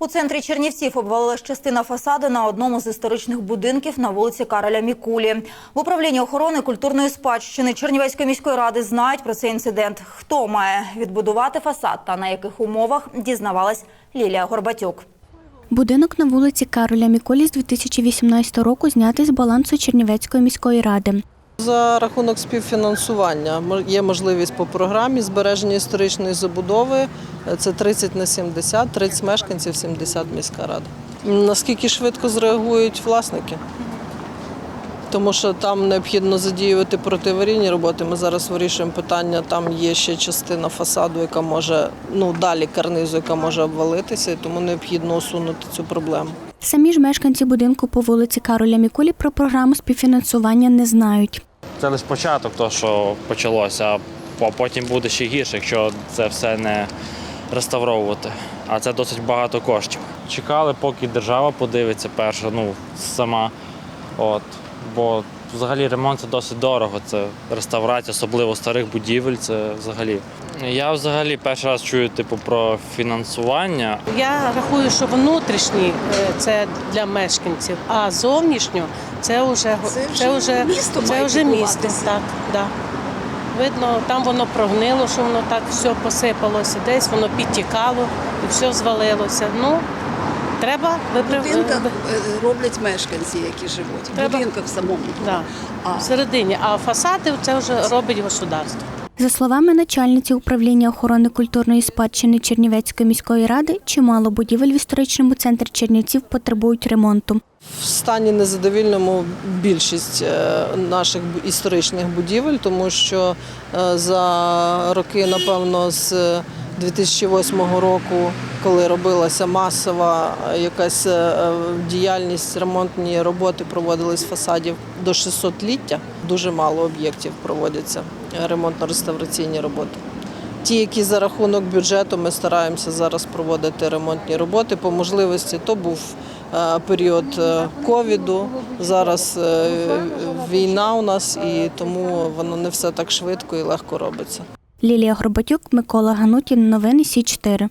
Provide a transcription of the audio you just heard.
У центрі Чернівців обвалилась частина фасаду на одному з історичних будинків на вулиці Кароля Мікулі. В управлінні охорони культурної спадщини Чернівецької міської ради знають про цей інцидент. Хто має відбудувати фасад та на яких умовах дізнавалась Лілія Горбатюк. Будинок на вулиці Кароля Міколі з 2018 року знятий з балансу Чернівецької міської ради. За рахунок співфінансування є можливість по програмі збереження історичної забудови. Це 30 на 70, 30 мешканців, 70 міська рада. Наскільки швидко зреагують власники? Тому що там необхідно задіювати протиаварійні роботи. Ми зараз вирішуємо питання. Там є ще частина фасаду, яка може ну далі карнизу, яка може обвалитися, і тому необхідно усунути цю проблему. Самі ж мешканці будинку по вулиці Кароля Мікулі про програму співфінансування не знають. Це лише початок, того, що почалося, а потім буде ще гірше, якщо це все не реставровувати. А це досить багато коштів. Чекали, поки держава подивиться перша, ну сама. От. Бо взагалі ремонт це досить дорого. Це реставрація, особливо старих будівель. Це взагалі. Я взагалі перший раз чую типу про фінансування. Я рахую, що внутрішній е, це для мешканців, а зовнішньо це вже Це вже вже місто це вже місто. Так, да. Видно, там воно прогнило, що воно так все посипалося, десь воно підтікало і все звалилося. Ну, треба В виправити. будинках е, роблять мешканці, які живуть. В Треба- будинках самому. Да. А Всередині, а фасади це вже робить государство. За словами начальниці управління охорони культурної спадщини Чернівецької міської ради, чимало будівель в історичному центрі Чернівців потребують ремонту. В стані незадовільному більшість е, наших історичних будівель, тому що е, за роки, напевно, з 2008 року, коли робилася масова е, якась діяльність, ремонтні роботи проводились фасадів до 600-ліття, дуже мало об'єктів проводяться е, ремонтно-реставраційні роботи. Ті, які за рахунок бюджету ми стараємося зараз проводити ремонтні роботи по можливості, то був е, період е, ковіду. Зараз е, війна у нас, і тому воно не все так швидко і легко робиться. Лілія Горбатюк, Микола Ганутін. Новини Сі 4